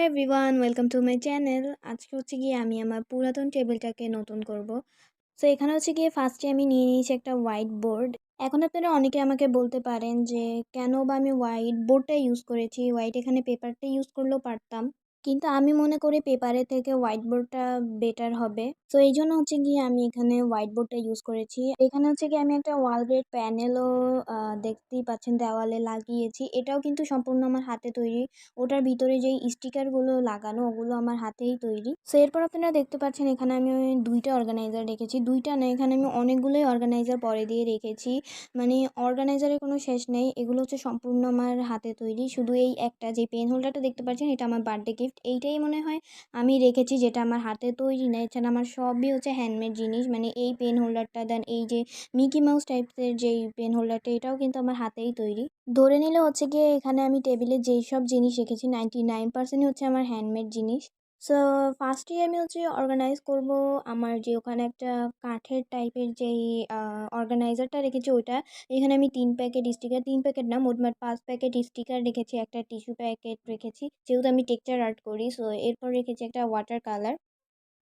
Hello everyone welcome to my channel আজকে হচ্ছে গিয়ে আমি আমার পুরাতন টেবিলটাকে নতুন করব। সো এখানে হচ্ছে গিয়ে ফার্স্টে আমি নিয়ে নিয়েছি একটা হোয়াইট বোর্ড এখন আপনারা অনেকে আমাকে বলতে পারেন যে, কেন বা আমি হোয়াইট বোর্ডটা ইউজ করেছি? হোয়াইট এখানে পেপারটা ইউজ করলেও পারতাম। কিন্তু আমি মনে করি পেপারের থেকে হোয়াইট বোর্ডটা বেটার হবে। তো এই জন্য হচ্ছে গিয়ে আমি এখানে হোয়াইট বোর্ডটা ইউজ করেছি। এখানে হচ্ছে কি আমি একটা ওয়াল গ্রেড প্যানেলও দেখতেই পাচ্ছেন দেওয়ালে লাগিয়েছি। এটাও কিন্তু সম্পূর্ণ আমার হাতে তৈরি। ওটার ভিতরে যেই স্টিকারগুলো লাগানো, ওগুলো আমার হাতেই তৈরি। সো এরপর আপনারা দেখতে পাচ্ছেন এখানে আমি দুইটা অর্গানাইজার রেখেছি। দুইটা না, এখানে আমি অনেকগুলোই অর্গানাইজার পরে দিয়ে রেখেছি। মানে অর্গানাইজারের কোনো শেষ নেই। এগুলো হচ্ছে সম্পূর্ণ আমার হাতে তৈরি। শুধু এই একটা যে পেন হোল্ডারটা দেখতে পাচ্ছেন, এটা আমার বার্থডে এইটাই মনে হয়। আমি রেখেছি যেটা আমার হাতে তৈরি না। এছাড়া আমার সবই হচ্ছে হ্যান্ডমেড জিনিস। মানে এই পেন হোল্ডারটা দেন এই যে মিকি মাউস টাইপের যেই পেন হোল্ডারটা এটাও কিন্তু আমার হাতেই তৈরি। ধরে নিলে হচ্ছে গিয়ে এখানে আমি টেবিলে যেই সব জিনিস রেখেছি নাইনটি নাইন পার্সেন্টই হচ্ছে আমার হ্যান্ডমেড জিনিস। সো ফার্স্টে আমি হচ্ছে অর্গানাইজ করব আমার যে ওখানে একটা কাঠের টাইপের যেই অর্গানাইজারটা রেখেছি ওইটা। এখানে আমি তিন প্যাকেট স্টিকার তিন প্যাকেট না মোটমাট পাঁচ প্যাকেট স্টিকার রেখেছি, একটা টিস্যু প্যাকেট রেখেছি। যেহেতু আমি টেক্সচার আর্ট করি সো এরপর রেখেছি একটা ওয়াটার কালার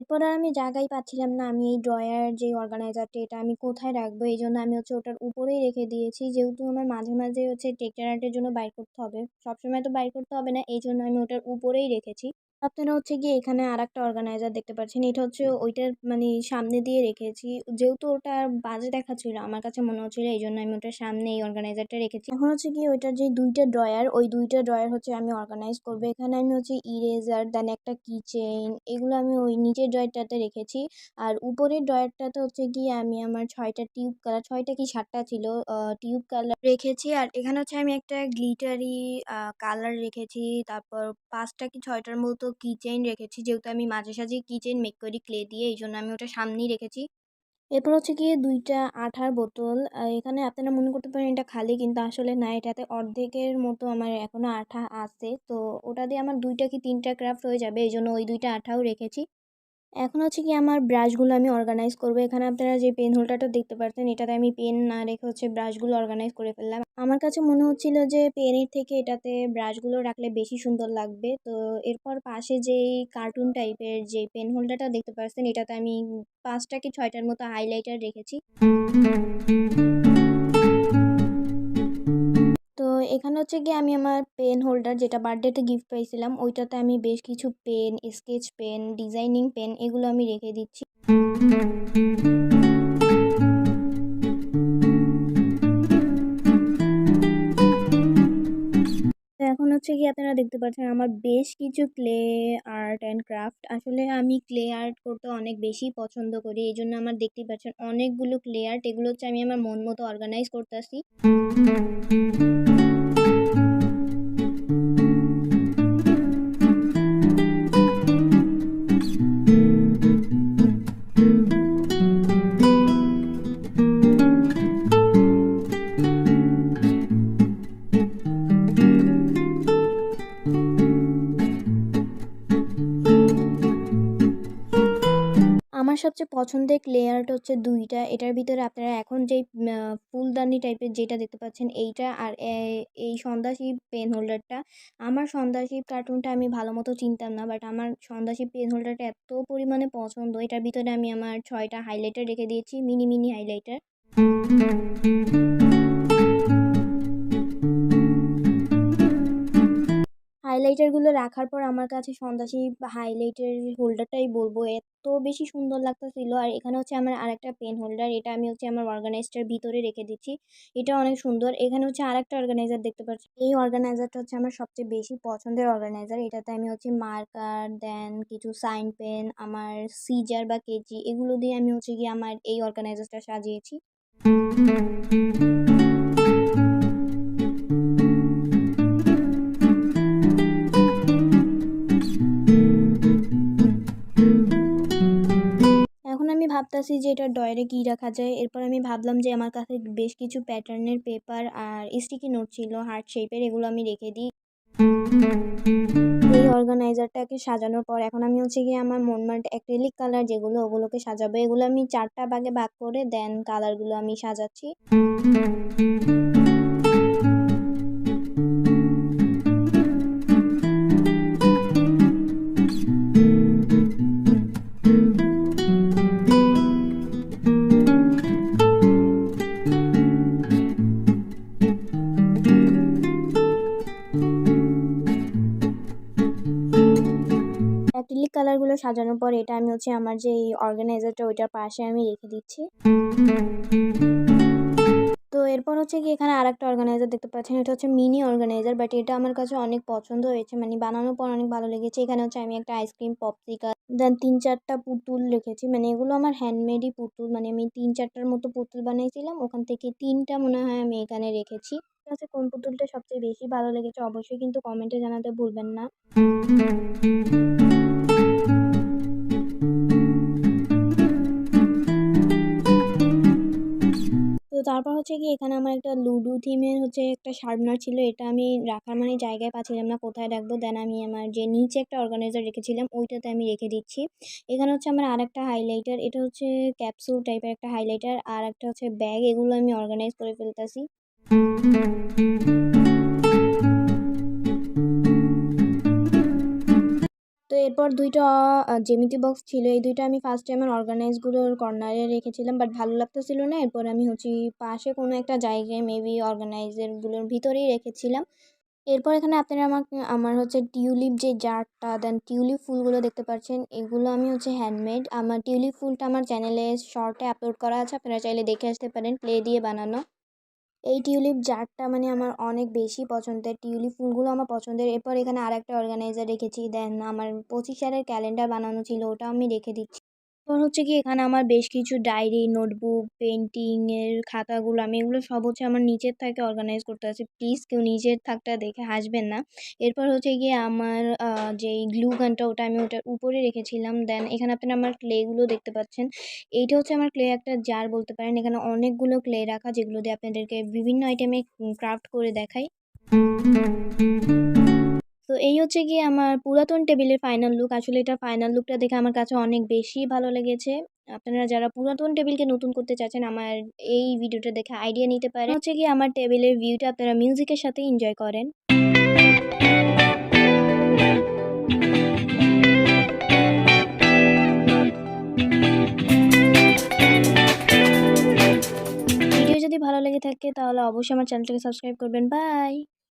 এরপর আর আমি জায়গায় পাচ্ছিলাম না, আমি এই ড্রয়ার যে অর্গানাইজারটা এটা আমি কোথায় রাখব? এই জন্য আমি হচ্ছে ওটার উপরেই রেখে দিয়েছি। যেহেতু আমার মাঝে মাঝে হচ্ছে টেক্সচার আর্টের জন্য বাইর করতে হবে। সবসময় তো বাইর করতে হবে না, এই জন্য আমি ওটার উপরেই রেখেছি। আপনারা হচ্ছে গিয়ে এখানে আর একটা অর্গানাইজার দেখতে পাচ্ছেন। এটা হচ্ছে ওইটার মানে সামনে দিয়ে রেখেছি। যেহেতু ওটা বাজে দেখাচ্ছিল আমার কাছে মনে হচ্ছিল এই জন্য আমি ওটার সামনে এই অর্গানাইজারটা রেখেছি। এখন হচ্ছে গিয়ে ওইটার যে দুইটা ড্রয়ার ওই দুইটা ড্রয়ার হচ্ছে আমি অর্গানাইজ করব। এখানে আমি হচ্ছে ইরেজার দেন একটা কিচেন এগুলো আমি ওই নিচের ড্রয়ারটাতে রেখেছি। আর উপরের ড্রয়ারটাতে হচ্ছে গিয়ে আমি আমার ছয়টা টিউব কালার ছয়টা কি সাতটা ছিল টিউব কালার রেখেছি। আর এখানে হচ্ছে আমি একটা গ্লিটারি কালার রেখেছি। তারপর পাঁচটা কি ছয়টার মতো কিচেন রেখেছি, যেহেতু আমি মাঝে সাঝে কিচেন মেক করি ক্লে দিয়ে, এই জন্য আমি ওটা সামনেই রেখেছি। এরপর হচ্ছে গিয়ে দুইটা আঠার বোতল এখানে আপনারা মনে করতে পারেন এটা খালি, কিন্তু আসলে না, এটাতে অর্ধেকের মতো আমার এখনও আঠা আছে। তো ওটা দিয়ে আমার দুইটা কি তিনটা ক্রাফট হয়ে যাবে, এই জন্য ওই দুইটা আঠাও রেখেছি। এখন হচ্ছে কি আমার ব্রাশগুলো আমি অর্গানাইজ করব। এখানে আপনারা যে পেন হোল্ডারটা দেখতে পাচ্ছেন এটাতে আমি পেন না রেখে হচ্ছে ব্রাশগুলো অর্গানাইজ করে ফেললাম। আমার কাছে মনে হচ্ছিল যে পেনের থেকে এটাতে ব্রাশগুলো রাখলে বেশি সুন্দর লাগবে। তো এরপর পাশে যেই কার্টুন টাইপের যে পেন হোল্ডারটা দেখতে পাচ্ছেন এটাতে আমি পাঁচটা কি ছয়টার মতো হাইলাইটার রেখেছি। এখানে হচ্ছে গিয়ে আমি আমার পেন হোল্ডার যেটা বার্থডেতে গিফট পাইছিলাম ওইটাতে আমি বেশ কিছু pen sketch pen designing pen এগুলো আমি রেখে দিচ্ছি। এখন হচ্ছে কি আপনারা দেখতে পাচ্ছেন আমার বেশ কিছু ক্লে আর্ট অ্যান্ড ক্রাফট আসলে আমি ক্লে আর্ট করতে অনেক বেশি পছন্দ করি এই জন্য আমার দেখতেই পাচ্ছেন অনেকগুলো ক্লে আর্ট এগুলো হচ্ছে আমি আমার মন মতো অর্গানাইজ করতেছি। সবচেয়ে পছন্দের লেয়ারটা হচ্ছে দুইটা। এটার ভিতরে আপনারা এখন যেই ফুলদানি টাইপের যেটা দেখতে পাচ্ছেন এইটা আর এই সন্ধ্যাশীব পেন হোল্ডারটা আমার সন্দাসী কার্টুনটা আমি ভালো মতো চিনতাম না বাট আমার সন্ধ্যাশীব পেন হোল্ডারটা এত পরিমাণে পছন্দ। এটার ভিতরে আমি আমার ছয়টা হাইলাইটার রেখে দিয়েছি মিনি মিনি হাইলাইটার হাইলাইটারগুলো রাখার পর আমার কাছে সন্ধ্যাসী হাইলাইটার হোল্ডারটাই বলব। এত বেশি সুন্দর লাগতেছিল। আর এখানে হচ্ছে আমার আরেকটা পেন হোল্ডার এটা আমি হচ্ছে আমার অর্গানাইজারটার ভিতরে রেখে দিচ্ছি। এটা অনেক সুন্দর। এখানে হচ্ছে আরেকটা অর্গানাইজার দেখতে পাচ্ছি। এই অর্গানাইজারটা হচ্ছে আমার সবচেয়ে বেশি পছন্দের অর্গানাইজার এটাতে আমি হচ্ছে মার্কার দেন কিছু সাইন পেন আমার সিজার বা কেজি, এগুলো দিয়ে আমি হচ্ছে গিয়ে আমার এই অর্গানাইজারটা সাজিয়েছি। ভাবতাছি যে এটা ডয়ারে কী রাখা যায়। এরপর আমি ভাবলাম যে আমার কাছে বেশ কিছু প্যাটার্নের পেপার আর স্টিকি নোট ছিল হার্ট শেপের এগুলো আমি রেখে দিই। এই অর্গানাইজারটাকে সাজানোর পর এখন আমি হচ্ছে গিয়ে আমার মনমার্ট অ্যাক্রেলিক কালার যেগুলো ওগুলোকে সাজাবো, এগুলো আমি চারটা ভাগে ভাগ করে দেন কালারগুলো আমি সাজাচ্ছি। চেয়ারগুলো সাজানোর পর এটা আমি হচ্ছে আমার যে এই অর্গানাইজারটা ওইটার পাশে আমি রেখে দিচ্ছি। তো এরপর হচ্ছে কি এখানে আরেকটা অর্গানাইজার দেখতে পাচ্ছেন, এটা হচ্ছে মিনি অর্গানাইজার বাট এটা আমার কাছে অনেক পছন্দ হয়েছে মানে বানানোর পর অনেক ভালো লেগেছে। এখানে হচ্ছে আমি একটা আইসক্রিম পপসিকাল দেন তিন চারটা পুতুল রেখেছি মানে এগুলো আমার হ্যান্ডমেডই পুতুল মানে আমি তিন চারটার মতো পুতুল বানিয়েছিলাম, ওখান থেকে তিনটা মনে হয় আমি এখানে রেখেছি। কোন পুতুলটা সবচেয়ে বেশি ভালো লেগেছে অবশ্যই কিন্তু কমেন্টে জানাতে ভুলবেন না। হচ্ছে একটা শার্পনার ছিল, এটা আমি রাখার মানে জায়গায় পাচ্ছিলাম না, কোথায় রাখব? দেন আমি আমার যে নিচে একটা অর্গানাইজার রেখেছিলাম, ওইটাতে আমি রেখে দিচ্ছি। এখানে হচ্ছে আমার আর একটা হাইলাইটার এটা হচ্ছে ক্যাপসুল টাইপের একটা হাইলাইটার আর একটা হচ্ছে ব্যাগ এগুলো আমি অর্গানাইজ করে ফেলতেছি। এরপর দুইটা জ্যামিতি বক্স ছিল। এই দুইটা আমি ফার্স্ট টাইম আমার অর্গানাইজগুলোর কর্নারে রেখেছিলাম বাট ভালো লাগতেছিল না। এরপর আমি হচ্ছে পাশে কোনো একটা জায়গায় মেবি অর্গানাইজারগুলোর ভিতরেই রেখেছিলাম। এরপর এখানে আপনারা আমাকে, আমার হচ্ছে টিউলিপ যে জারটা দেন টিউলিপ ফুলগুলো দেখতে পাচ্ছেন, এগুলো আমি হচ্ছে হ্যান্ডমেড আমার টিউলিপ ফুলটা আমার চ্যানেলে শর্টে আপলোড করা আছে, আপনারা চাইলে দেখে আসতে পারেন প্লে দিয়ে বানানো। এই টিউলিপ জারটা মানে আমার অনেক বেশি পছন্দের। টিউলিপ ফুলগুলো আমার পছন্দের। এরপর এখানে আর একটা অর্গানাইজার রেখেছি। দেন আমার পঁচিশ সালের ক্যালেন্ডার বানানো ছিল ওটা আমি রেখে দিচ্ছি। এরপর হচ্ছে কি এখানে আমার বেশ কিছু ডায়েরি, নোটবুক পেন্টিং পেন্টিংয়ের খাতাগুলো আমি এগুলো সব হচ্ছে আমার নিচের থাকে অর্গানাইজ করতে আছে। প্লিজ কেউ নিচের থাকটা দেখে হাসবেন না। এরপর হচ্ছে গিয়ে আমার যেই গ্লু গানটা ওটা আমি ওটার উপরে রেখেছিলাম। দেন এখানে আপনারা আমার ক্লেগুলো দেখতে পাচ্ছেন। এইটা হচ্ছে আমার ক্লে একটা জার বলতে পারেন। এখানে অনেকগুলো ক্লে রাখা যেগুলো দিয়ে আপনাদেরকে বিভিন্ন আইটেমে ক্রাফট করে দেখাই। হচ্ছে গিয়ে আমার পুরাতন টেবিলের ফাইনাল লুক আসলে এটা ফাইনাল লুকটা দেখে আমার কাছে অনেক বেশি ভালো লেগেছে। আপনারা যারা পুরাতন টেবিলকে নতুন করতে চাচ্ছেন, আমার এই ভিডিওটা দেখে আইডিয়া নিতে পারেন। হচ্ছে গিয়ে আমার টেবিলের ভিউটা আপনারা মিউজিকের সাথে এনজয় করেন। ভিডিও যদি ভালো লেগে থাকে, তাহলে অবশ্যই আমার চ্যানেলটাকে সাবস্ক্রাইব করবেন। বাই